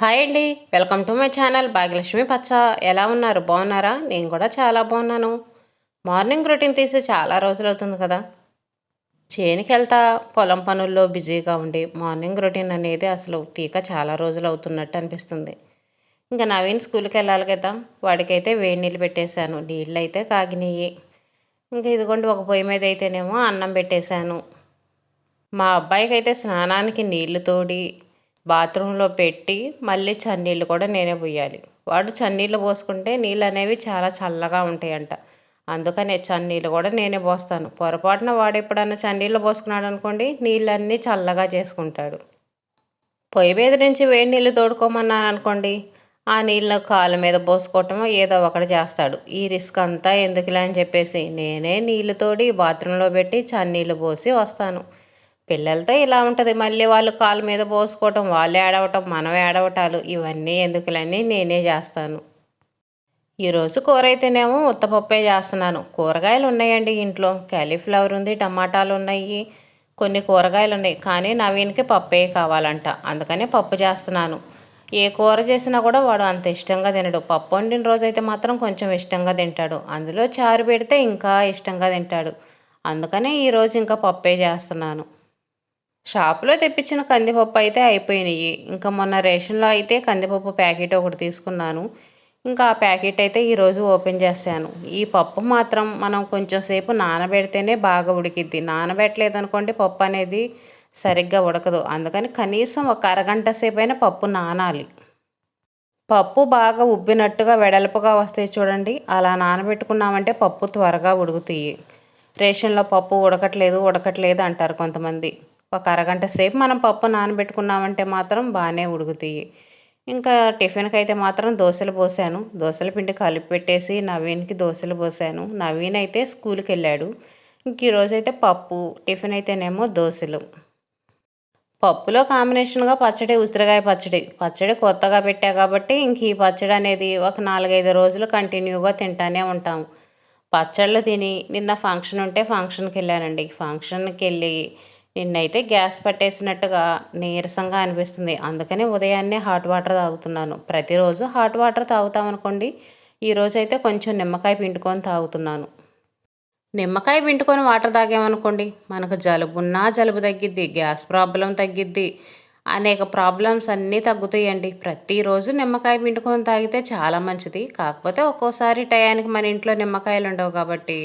Hi అండి. Welcome to my channel Bhagyalakshmi పచ్చ. ఎలా ఉన్నారు? బాగున్నారా? నేను కూడా చాలా బాగున్నాను. మార్నింగ్ రొటీన్ తీసి చాలా రోజులు అవుతుంది కదా. చేనికి వెళ్తా పొలం పనుల్లో బిజీగా ఉండి మార్నింగ్ రొటీన్ అనేది అసలు తీక చాలా రోజులు అవుతున్నట్టు అనిపిస్తుంది. ఇంకా నవీన్ స్కూల్కి వెళ్ళాలి కదా. వాడికైతే వేడి నీళ్ళు పెట్టేశాను. నీళ్ళు అయితే కాగినాయి. ఇంకా ఇదిగోండి ఒక పొయ్యి మీద అయితేనేమో అన్నం పెట్టేశాను. మా అబ్బాయికి అయితే స్నానానికి నీళ్ళు తోడి బాత్రూంలో పెట్టి మళ్ళీ చన్నీళ్ళు కూడా నేనే పోయాలి. వాడు చన్నీళ్ళు పోసుకుంటే నీళ్ళు అనేవి చాలా చల్లగా ఉంటాయంట. అందుకనే చన్నీళ్ళు కూడా నేనే పోస్తాను. పొరపాటున వాడు ఎప్పుడన్నా చన్నీళ్ళు పోసుకున్నాడు అనుకోండి నీళ్ళన్నీ చల్లగా చేసుకుంటాడు. పొయ్యి మీద నుంచి వేడి నీళ్ళు తోడుకోమన్నాను అనుకోండి ఆ నీళ్ళు కాళ్ళ మీద పోసుకోవటం ఏదో ఒకటి చేస్తాడు. ఈ రిస్క్ అంతా ఎందుకులే అని చెప్పేసి నేనే నీళ్ళు తోడి బాత్రూంలో పెట్టి చన్నీళ్ళు పోసి వస్తాను. పిల్లలతో ఇలా ఉంటుంది. మళ్ళీ వాళ్ళు కాళ్ళ మీద పోసుకోవటం వాళ్ళు ఏడవటం మనం ఏడవటాలు ఇవన్నీ ఎందుకులన్నీ నేనే చేస్తాను. ఈరోజు కూర అయితేనేమో ఉత్తపప్పే చేస్తున్నాను. కూరగాయలు ఉన్నాయండి ఇంట్లో. క్యాలీఫ్లవర్ ఉంది టమాటాలు ఉన్నాయి కొన్ని కూరగాయలు ఉన్నాయి. కానీ నవీన్కి పప్పే కావాలంట. అందుకనే పప్పు చేస్తున్నాను. ఏ కూర చేసినా కూడా వాడు అంత ఇష్టంగా తినడు. పప్పు వండిన రోజైతే మాత్రం కొంచెం ఇష్టంగా తింటాడు. అందులో చారు పెడితే ఇంకా ఇష్టంగా తింటాడు. అందుకనే ఈరోజు ఇంకా పప్పే చేస్తున్నాను. షాపులో తెప్పించిన కందిపప్పు అయితే అయిపోయినాయి. ఇంకా మొన్న రేషన్లో అయితే కందిపప్పు ప్యాకెట్ ఒకటి తీసుకున్నాను. ఇంకా ఆ ప్యాకెట్ అయితే ఈరోజు ఓపెన్ చేశాను. ఈ పప్పు మాత్రం మనం కొంచెం సేపు నానబెడితేనే బాగా ఉడికిద్ది. నానబెట్టలేదు అనుకోండి పప్పు అనేది సరిగ్గా ఉడకదు. అందుకని కనీసం ఒక అరగంట సేపు అయినా పప్పు నానాలి. పప్పు బాగా ఉబ్బినట్టుగా వెడల్పుగా వస్తాయి చూడండి. అలా నానబెట్టుకున్నామంటే పప్పు త్వరగా ఉడుకుతాయి. రేషన్లో పప్పు ఉడకట్లేదు ఉడకట్లేదు అంటారు కొంతమంది. ఒక అరగంట సేపు మనం పప్పు నానబెట్టుకున్నామంటే మాత్రం బాగానే ఉడుకుతాయి. ఇంకా టిఫిన్కి అయితే మాత్రం దోశలు పోసాను. దోశల పిండి కలిపి పెట్టేసి నవీన్కి దోశలు పోసాను. నవీన్ అయితే స్కూల్కి వెళ్ళాడు ఇంక ఈరోజు అయితే పప్పు టిఫిన్ అయితేనేమో దోశలు. పప్పులో కాంబినేషన్గా పచ్చడి ఉసిరికాయ పచ్చడి. పచ్చడి కొత్తగా పెట్టా కాబట్టి ఇంక ఈ పచ్చడి అనేది ఒక నాలుగైదు రోజులు కంటిన్యూగా తింటానే ఉంటాం పచ్చళ్ళు తిని నిన్న ఫంక్షన్ ఉంటే ఫంక్షన్కి వెళ్ళానండి ఫంక్షన్కి వెళ్ళి నిన్నైతే గ్యాస్ పట్టేసినట్టుగా నీరసంగా అనిపిస్తుంది. అందుకని ఉదయాన్నే హాట్ వాటర్ తాగుతున్నాను. ప్రతిరోజు హాట్ వాటర్ తాగుతామనుకోండి ఈరోజు అయితే కొంచెం నిమ్మకాయ పిండుకొని తాగుతున్నాను. నిమ్మకాయ పిండుకొని వాటర్ తాగామనుకోండి మనకు జలుబున్నా జలుబు తగ్గిద్ది గ్యాస్ ప్రాబ్లం తగ్గిద్ది. అనేక ప్రాబ్లమ్స్ అన్నీ తగ్గుతాయండి. ప్రతిరోజు నిమ్మకాయ పిండుకొని తాగితే చాలా మంచిది. కాకపోతే ఒక్కోసారి టయానికి మన ఇంట్లో నిమ్మకాయలు ఉండవు కాబట్టి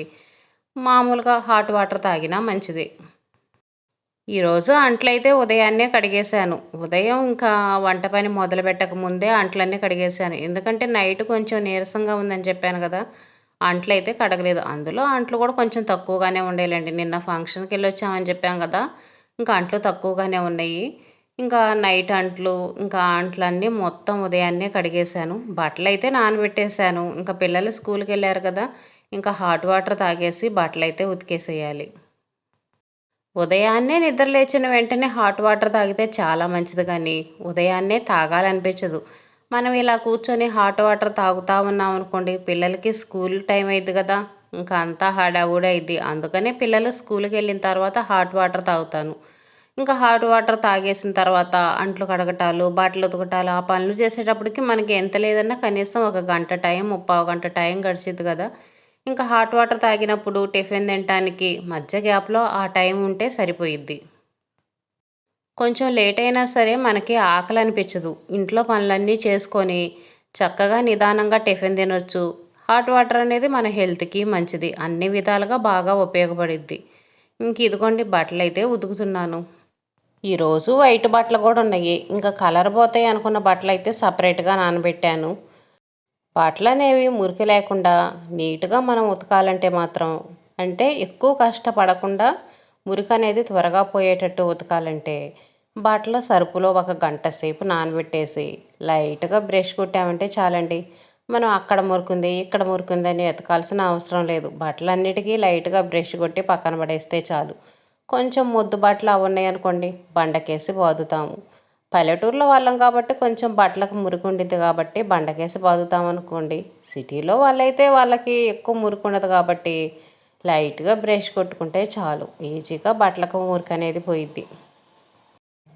మామూలుగా హాట్ వాటర్ తాగినా మంచిది. ఈరోజు అంట్లయితే ఉదయాన్నే కడిగేశాను. ఉదయం ఇంకా వంట పని మొదలు పెట్టక ముందే అంట్లన్నీ కడిగేశాను. ఎందుకంటే నైట్ కొంచెం నీరసంగా ఉందని చెప్పాను కదా అంట్లయితే కడగలేదు. అందులో అంట్లు కూడా కొంచెం తక్కువగానే ఉండేలండి. నిన్న ఫంక్షన్కి వెళ్ళి వచ్చామని చెప్పాం కదా ఇంకా అంట్లు తక్కువగానే ఉన్నాయి. ఇంకా నైట్ అంట్లు ఇంకా అంట్లన్నీ మొత్తం ఉదయాన్నే కడిగేశాను. బట్టలు అయితే నానబెట్టేశాను. ఇంకా పిల్లలు స్కూల్కి వెళ్ళారు కదా ఇంకా హాట్ వాటర్ తాగేసి బట్టలు అయితే ఉతికేసేయాలి. ఉదయాన్నే నిద్ర లేచిన వెంటనే హాట్ వాటర్ తాగితే చాలా మంచిది కానీ ఉదయాన్నే తాగాలనిపించదు. మనం ఇలా కూర్చొని హాట్ వాటర్ తాగుతా ఉన్నాం అనుకోండి పిల్లలకి స్కూల్ టైం అయింది కదా. ఇంకా అంతా హడావుడి అయింది అందుకనే పిల్లలు స్కూల్కి వెళ్ళిన తర్వాత హాట్ వాటర్ తాగుతాను. ఇంకా హాట్ వాటర్ తాగేసిన తర్వాత అంట్లు కడగటాలు బట్టలు ఉతకటాలు ఆ పనులు చేసేటప్పటికి మనకి ఎంత లేదన్నా కనీసం ఒక గంట టైం ముప్పావు గంట టైం గడిచిద్ది కదా. ఇంకా హాట్ వాటర్ తాగినప్పుడు టిఫిన్ తినడానికి మధ్య గ్యాప్లో ఆ టైం ఉంటే సరిపోయిద్ది. కొంచెం లేట్ అయినా సరే మనకి ఆకలి అనిపించదు. ఇంట్లో పనులన్నీ చేసుకొని చక్కగా నిదానంగా టిఫిన్ తినొచ్చు. హాట్ వాటర్ అనేది మన హెల్త్కి మంచిది. అన్ని విధాలుగా బాగా ఉపయోగపడిద్ది. ఇంక ఇదిగోండి బట్టలు అయితే ఉతుకుతున్నాను. ఈరోజు వైట్ బట్టలు కూడా ఉన్నాయి. ఇంకా కలర్ పోతాయి అనుకున్న బట్టలు అయితే సపరేట్గా నానబెట్టాను. బట్టలు అనేవి మురికి లేకుండా నీట్గా మనం ఉతకాలంటే మాత్రం అంటే ఎక్కువ కష్టపడకుండా మురికి అనేది త్వరగా పోయేటట్టు ఉతకాలంటే బట్టలు సరుపులో ఒక గంట సేపు నానబెట్టేసి లైట్గా బ్రష్ కొట్టామంటే చాలండి. మనం అక్కడ మురుకుంది ఇక్కడ మురుకుంది అని ఎతకాల్సిన అవసరం లేదు. బట్టలన్నిటికీ లైట్గా బ్రష్ కొట్టి పక్కన పడేస్తే చాలు. కొంచెం ముద్దు బట్టలు అవి ఉన్నాయనుకోండి బండకేసి బాదుతాము పల్లెటూరులో వాళ్ళం కాబట్టి కొంచెం బట్టలకు మురికి ఉండిద్ది కాబట్టి బండకేసి బాదుతాం అనుకోండి. సిటీలో వాళ్ళైతే వాళ్ళకి ఎక్కువ మురికి ఉండదు కాబట్టి లైట్గా బ్రష్ కొట్టుకుంటే చాలు. ఈజీగా బట్టలకు మురికి అనేది పోయిద్ది.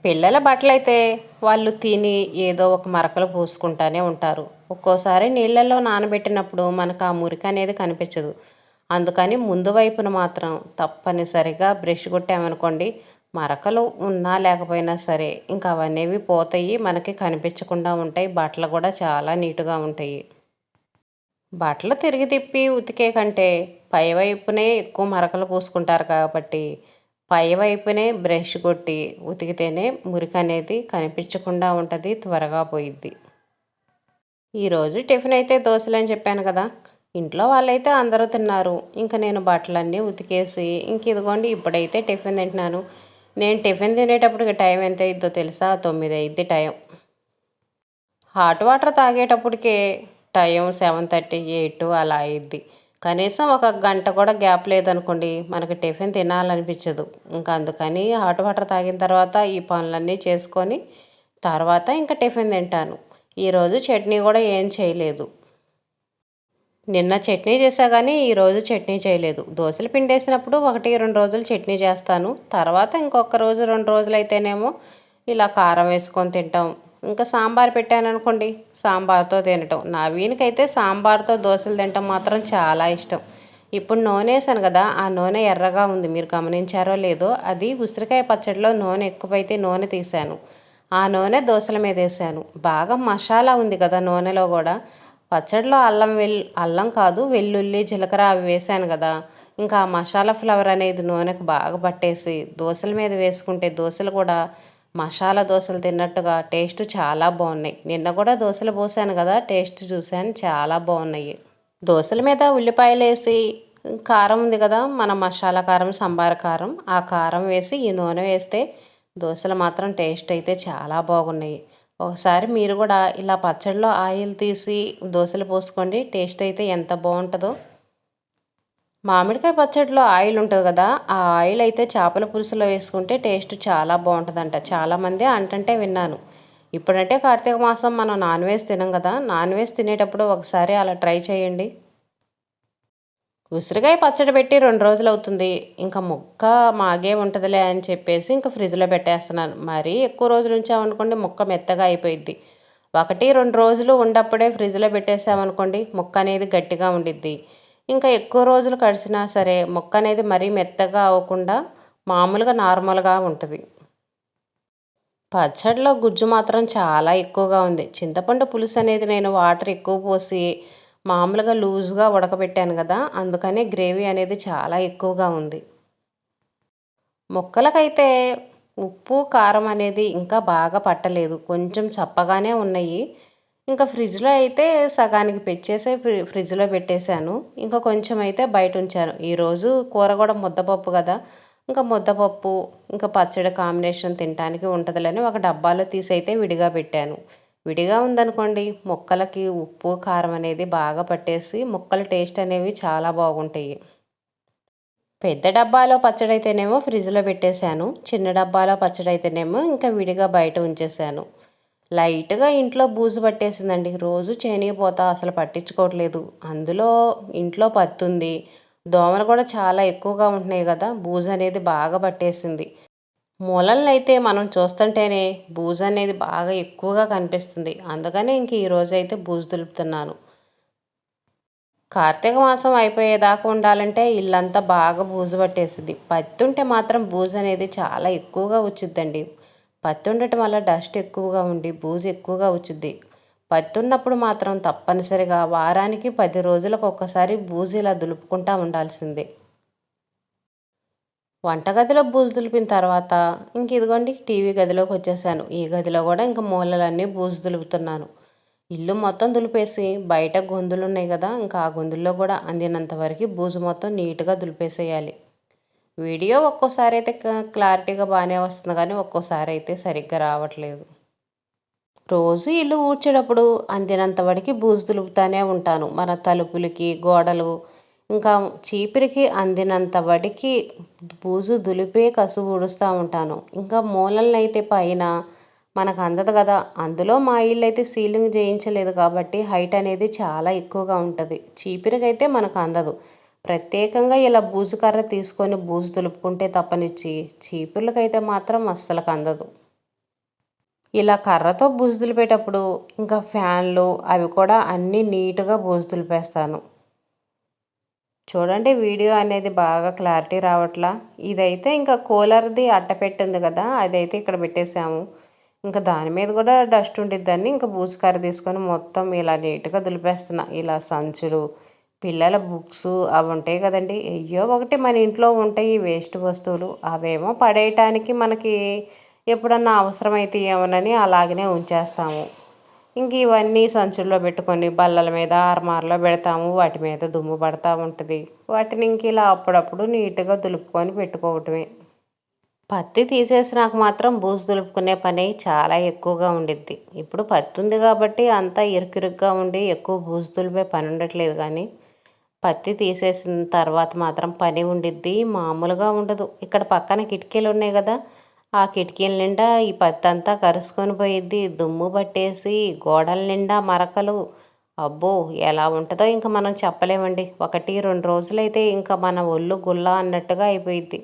పిల్లల బట్టలైతే వాళ్ళు తిని ఏదో ఒక మరకలు పోసుకుంటానే ఉంటారు. ఒక్కోసారి నీళ్ళల్లో నానబెట్టినప్పుడు మనకు ఆ మురికి అనేది కనిపించదు. అందుకని ముందు వైపున మాత్రం తప్పనిసరిగా బ్రష్ కొట్టామనుకోండి మరకలు ఉన్నా లేకపోయినా సరే ఇంకా అవన్నీ పోతాయి మనకి కనిపించకుండా ఉంటాయి బట్టలు కూడా చాలా నీట్గా ఉంటాయి. బట్టలు తిరిగి తిప్పి ఉతికే కంటే పైవైపునే ఎక్కువ మరకలు పూసుకుంటారు కాబట్టి పై వైపునే బ్రష్ కొట్టి ఉతికితేనే మురికి అనేది కనిపించకుండా ఉంటుంది త్వరగా పోయిద్ది. ఈరోజు టిఫిన్ అయితే దోశలు అని చెప్పాను కదా ఇంట్లో వాళ్ళైతే అందరూ తిన్నారు ఇంకా నేను బట్టలన్నీ ఉతికేసి ఇంక ఇదిగోండి ఇప్పుడైతే టిఫిన్ తింటున్నాను నేను టిఫిన్ తినేటప్పటికి టైం ఎంత అయిద్దో తెలుసా? తొమ్మిది అయిద్ది టైం. హాట్ వాటర్ తాగేటప్పటికే టైం సెవెన్ థర్టీ ఎయిట్ అలా అయిద్ది. కనీసం ఒక గంట కూడా గ్యాప్ లేదనుకోండి మనకి టిఫిన్ తినాలనిపించదు. ఇంకా అందుకని హాట్ వాటర్ తాగిన తర్వాత ఈ పనులన్నీ చేసుకొని తర్వాత ఇంకా టిఫిన్ తింటాను. ఈరోజు చట్నీ కూడా ఏం చేయలేదు. నిన్న చట్నీ చేసా కానీ ఈరోజు చట్నీ చేయలేదు. దోశలు పిండేసినప్పుడు ఒకటి రెండు రోజులు చట్నీ చేస్తాను. తర్వాత ఇంకొక రోజు రెండు రోజులు అయితేనేమో ఇలా కారం వేసుకొని తింటాం. ఇంకా సాంబార్ పెట్టాను అనుకోండి సాంబార్తో తినటం. నా వీనికైతే సాంబార్తో దోశలు తినటం మాత్రం చాలా ఇష్టం. ఇప్పుడు నూనె వేసాను కదా ఆ నూనె ఎర్రగా ఉంది. మీరు గమనించారో లేదో అది ఉసిరికాయ పచ్చడిలో నూనె ఎక్కువైతే నూనె తీశాను. ఆ నూనె దోశల మీద వేసాను బాగా మసాలా ఉంది కదా నూనెలో కూడా. పచ్చడిలో అల్లం వెల్ అల్లం కాదు వెల్లుల్లి జీలకర్ర అవి వేసాను కదా. ఇంకా ఆ మసాలా ఫ్లవర్ అనేది నూనెకు బాగా పట్టేసి దోశల మీద వేసుకుంటే దోశలు కూడా మసాలా దోశలు తిన్నట్టుగా టేస్ట్ చాలా బాగున్నాయి. నిన్న కూడా దోశలు పోసాను కదా టేస్ట్ చూశాను చాలా బాగున్నాయి. దోశల మీద ఉల్లిపాయలు వేసి కారం ఉంది కదా మన మసాలా కారం సంబార కారం ఆ కారం వేసి ఈ నూనె వేస్తే దోశలు మాత్రం టేస్ట్ అయితే చాలా బాగున్నాయి. ఒకసారి మీరు కూడా ఇలా పచ్చడిలో ఆయిల్ తీసి దోశలు పోసుకోండి. టేస్ట్ అయితే ఎంత బాగుంటుందో. మామిడికాయ పచ్చడిలో ఆయిల్ ఉంటుంది కదా ఆ ఆయిల్ అయితే చేపల పులుసులో వేసుకుంటే టేస్ట్ చాలా బాగుంటుందంట. చాలామంది అంటంటే విన్నాను. ఇప్పుడంటే కార్తీక మాసం మనం నాన్ వెజ్ తినం కదా నాన్ వెజ్ తినేటప్పుడు ఒకసారి అలా ట్రై చేయండి. ఉసిరికాయ పచ్చడి పెట్టి రెండు రోజులు అవుతుంది. ఇంకా ముక్క మాగే ఉంటుందిలే అని చెప్పేసి ఇంకా ఫ్రిడ్జ్లో పెట్టేస్తున్నాను. మరీ ఎక్కువ రోజులు ఉంచామనుకోండి ముక్క మెత్తగా అయిపోయిద్ది. ఒకటి రెండు రోజులు ఉండప్పుడే ఫ్రిడ్జ్లో పెట్టేసామనుకోండి ముక్క అనేది గట్టిగా ఉండిద్ది. ఇంకా ఎక్కువ రోజులు కడిసినా సరే ముక్క అనేది మరీ మెత్తగా అవ్వకుండా మామూలుగా నార్మల్గా ఉంటుంది. పచ్చడిలో గుజ్జు మాత్రం చాలా ఎక్కువగా ఉంది. చింతపండు పులుసు అనేది నేను వాటర్ ఎక్కువ పోసి మామూలుగా లూజ్గా ఉడకబెట్టాను కదా అందుకనే గ్రేవీ అనేది చాలా ఎక్కువగా ఉంది. ముక్కలకైతే ఉప్పు కారం అనేది ఇంకా బాగా పట్టలేదు. కొంచెం చప్పగానే ఉన్నాయి. ఇంకా ఫ్రిడ్జ్లో అయితే సగానికి పెంచేసే ఫ్రిడ్జ్లో పెట్టేశాను. ఇంకా కొంచెం అయితే బయట ఉంచాను. ఈరోజు కూర కూడా ముద్దపప్పు కదా ఇంకా ముద్దపప్పు ఇంకా పచ్చడి కాంబినేషన్ తినడానికి ఉంటుందిలని ఒక డబ్బాలో తీసి అయితే విడిగా పెట్టాను. విడిగా ఉందనుకోండి ముక్కలకి ఉప్పు కారం అనేది బాగా పట్టేసి ముక్కల టేస్ట్ అనేవి చాలా బాగుంటాయి. పెద్ద డబ్బాలో పచ్చడి అయితేనేమో ఫ్రిడ్జ్లో పెట్టేశాను చిన్న డబ్బాలో పచ్చడి అయితేనేమో ఇంకా విడిగా బయట ఉంచేసాను లైట్గా ఇంట్లో బూజు పట్టేసిందండి రోజు చేనిగిపోతా అసలు పట్టించుకోవట్లేదు. అందులో ఇంట్లో పత్తుంది దోమలు కూడా చాలా ఎక్కువగా ఉంటున్నాయి కదా బూజు అనేది బాగా పట్టేసింది. మూలలను మనం చూస్తుంటేనే బూజు అనేది బాగా ఎక్కువగా కనిపిస్తుంది. అందుకనే ఇంక ఈరోజు అయితే బూజు దులుపుతున్నాను. కార్తీక మాసం అయిపోయేదాకా ఉండాలంటే ఇల్లంతా బాగా బూజు పట్టేస్తుంది పత్తి ఉంటే మాత్రం బూజు అనేది చాలా ఎక్కువగా వచ్చిద్దండి. పత్తి ఉండటం వల్ల డస్ట్ ఎక్కువగా ఉండి బూజు ఎక్కువగా వచ్చింది పత్తి ఉన్నప్పుడు మాత్రం తప్పనిసరిగా వారానికి పది రోజులకు ఒక్కసారి బూజు ఇలా దులుపుకుంటా ఉండాల్సిందే. వంటగదిలో బూజు దులిపిన తర్వాత ఇంక ఇదిగోండి టీవీ గదిలోకి వచ్చేసాను. ఈ గదిలో కూడా ఇంకా మూలలన్నీ బూజు దులుపుతున్నాను. ఇల్లు మొత్తం దులిపేసి బయట గొంతులు ఉన్నాయి కదా ఇంకా ఆ గొంతుల్లో కూడా అందినంత వరకు బూజు మొత్తం నీట్గా దులిపేసేయాలి. వీడియో ఒక్కోసారి అయితే క్లారిటీగా బాగానే వస్తుంది కానీ ఒక్కోసారి అయితే సరిగ్గా రావట్లేదు. రోజు ఇల్లు ఊడ్చేటప్పుడు అందినంత వడికి బూజు దులుపుతానే ఉంటాను. మన తలుపులకి గోడలు ఇంకా చీపిరికి అందినంత వడికి బూజు దులిపే కసు ఊడుస్తూ ఉంటాను. ఇంకా మూలలనైతే పైన మనకు అందదు కదా. అందులో మా ఇల్లు అయితే సీలింగ్ చేయించలేదు కాబట్టి హైట్ అనేది చాలా ఎక్కువగా ఉంటుంది. చీపిరికైతే మనకు అందదు. ప్రత్యేకంగా ఇలా బూజు కర్ర తీసుకొని బూజు దులుపుకుంటే తప్పనిచ్చి చీపుర్లకైతే మాత్రం అస్సలకు అందదు. ఇలా కర్రతో బూజు దులిపేటప్పుడు ఇంకా ఫ్యాన్లు అవి కూడా అన్నీ నీట్గా బూజు దులిపేస్తాను. చూడండి వీడియో అనేది బాగా క్లారిటీ రావట్లా. ఇదైతే ఇంకా కూలర్ది అట్ట పెట్టింది కదా అదైతే ఇక్కడ పెట్టేసాము. ఇంకా దాని మీద కూడా డస్ట్ ఉండిద్దని ఇంకా బూజుకార తీసుకొని మొత్తం ఇలా నీట్గా దులిపేస్తున్నా. ఇలా సంచులు పిల్లల బుక్స్ అవి ఉంటాయి కదండి. అయ్యో ఒకటి మన ఇంట్లో ఉంటాయి వేస్ట్ వస్తువులు అవేమో పడేయటానికి మనకి ఎప్పుడన్నా అవసరమైతే ఏమోనని అలాగనే ఉంచేస్తాము. ఇంక ఇవన్నీ సంచుల్లో పెట్టుకొని బల్లల మీద ఆర్మార్లో పెడతాము. వాటి మీద దుమ్ము పడతా ఉంటుంది. వాటిని ఇంక ఇలా అప్పుడప్పుడు నీట్గా దులుపుకొని పెట్టుకోవటమే. పత్తి తీసేసినాక మాత్రం బూజు దులుపుకునే పని చాలా ఎక్కువగా ఉండిద్ది. ఇప్పుడు పత్తి ఉంది కాబట్టి అంతా ఇరుకిరుగ్గా ఉండి ఎక్కువ బూజు దులిపే పని ఉండట్లేదు కానీ పత్తి తీసేసిన తర్వాత మాత్రం పని ఉండిద్ది. మామూలుగా ఉండదు. ఇక్కడ పక్కన కిటికీలు ఉన్నాయి కదా ఆ కిటికీల నిండా ఈ పత్తి అంతా కరుసుకొని పోయిద్ది. దుమ్ము పట్టేసి గోడల నిండా మరకలు. అబ్బో ఎలా ఉంటుందో ఇంకా మనం చెప్పలేమండి. ఒకటి రెండు రోజులైతే ఇంకా మన ఒళ్ళు గుల్ల అన్నట్టుగా అయిపోయిద్ది.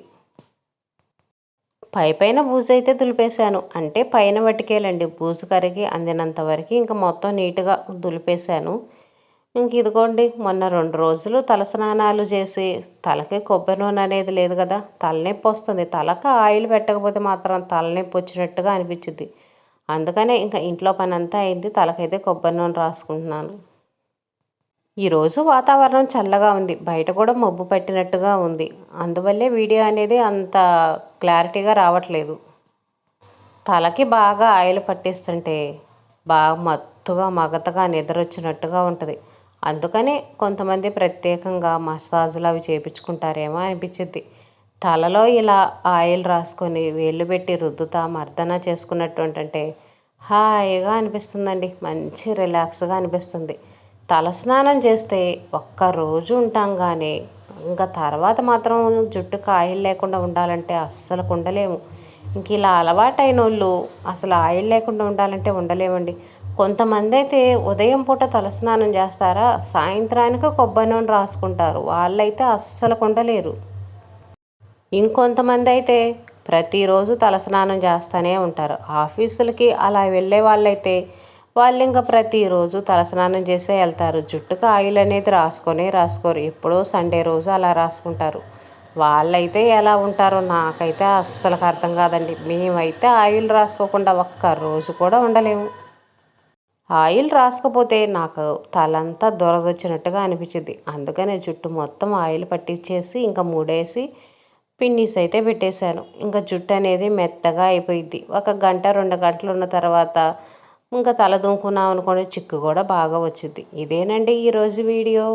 పై పైన బూజు అయితే దులిపేశాను. అంటే పైన వటికేలండి బూజు కరిగి అందినంత వరకు ఇంకా మొత్తం నీట్గా దులిపేశాను. ఇంక ఇదిగోండి మొన్న రెండు రోజులు తలస్నానాలు చేసి తలకి కొబ్బరి నూనె అనేది లేదు కదా తలనొప్పి వస్తుంది. తలకు ఆయిల్ పెట్టకపోతే మాత్రం తలనొప్పి వచ్చినట్టుగా అనిపించింది అందుకనే ఇంకా ఇంట్లో పని అంతా అయింది తలకైతే కొబ్బరి నూనె రాసుకుంటున్నాను. ఈరోజు వాతావరణం చల్లగా ఉంది బయట కూడా మబ్బు పట్టినట్టుగా ఉంది. అందువల్లే వీడియో అనేది అంత క్లారిటీగా రావట్లేదు. తలకి బాగా ఆయిల్ పట్టిస్తుంటే బాగా మత్తుగా మగతగా నిద్ర వచ్చినట్టుగా ఉంటుంది. అందుకనే కొంతమంది ప్రత్యేకంగా మసాజులు అవి చేయించుకుంటారేమో అనిపించింది తలలో ఇలా ఆయిల్ రాసుకొని వేళ్ళు పెట్టి రుద్దుతా మర్దన చేసుకున్నట్టుంటే హాయిగా అనిపిస్తుందండి. మంచి రిలాక్స్గా అనిపిస్తుంది. తలస్నానం చేస్తే ఒక్కరోజు ఉంటాం కానీ ఇంకా తర్వాత మాత్రం జుట్టుకు ఆయిల్ లేకుండా ఉండాలంటే అస్సలు ఉండలేము ఇంక ఇలా అలవాటైన వాళ్ళు అసలు ఆయిల్ లేకుండా ఉండాలంటే ఉండలేమండి. కొంతమంది అయితే ఉదయం పూట తలస్నానం చేస్తారా సాయంత్రానికి కొబ్బరి నూనె రాసుకుంటారు వాళ్ళైతే అస్సలు కొండలేరు. ఇంకొంతమంది అయితే ప్రతిరోజు తలస్నానం చేస్తూనే ఉంటారు. ఆఫీసులకి అలా వెళ్ళే వాళ్ళైతే వాళ్ళు ఇంకా ప్రతిరోజు తలస్నానం చేసే వెళ్తారు. జుట్టుకు ఆయిల్ అనేది రాసుకొని రాసుకోరు. ఎప్పుడో సండే రోజు అలా రాసుకుంటారు. వాళ్ళైతే ఎలా ఉంటారో నాకైతే అస్సలు అర్థం కాదండి. మేమైతే ఆయిల్ రాసుకోకుండా ఒక్క రోజు కూడా ఉండలేము. ఆయిల్ రాసుకపోతే నాకు తలంతా దొరదొచ్చినట్టుగా అనిపించింది. అందుకనే జుట్టు మొత్తం ఆయిల్ పట్టించేసి ఇంకా మూడేసి పిన్నీస్ అయితే పెట్టేశాను. ఇంకా జుట్టు అనేది మెత్తగా అయిపోయింది. ఒక గంట రెండు గంటలు ఉన్న తర్వాత ఇంకా తల దుంకున్నాం అనుకోండి చిక్కు కూడా బాగా వచ్చింది. ఇదేనండి ఈరోజు వీడియో?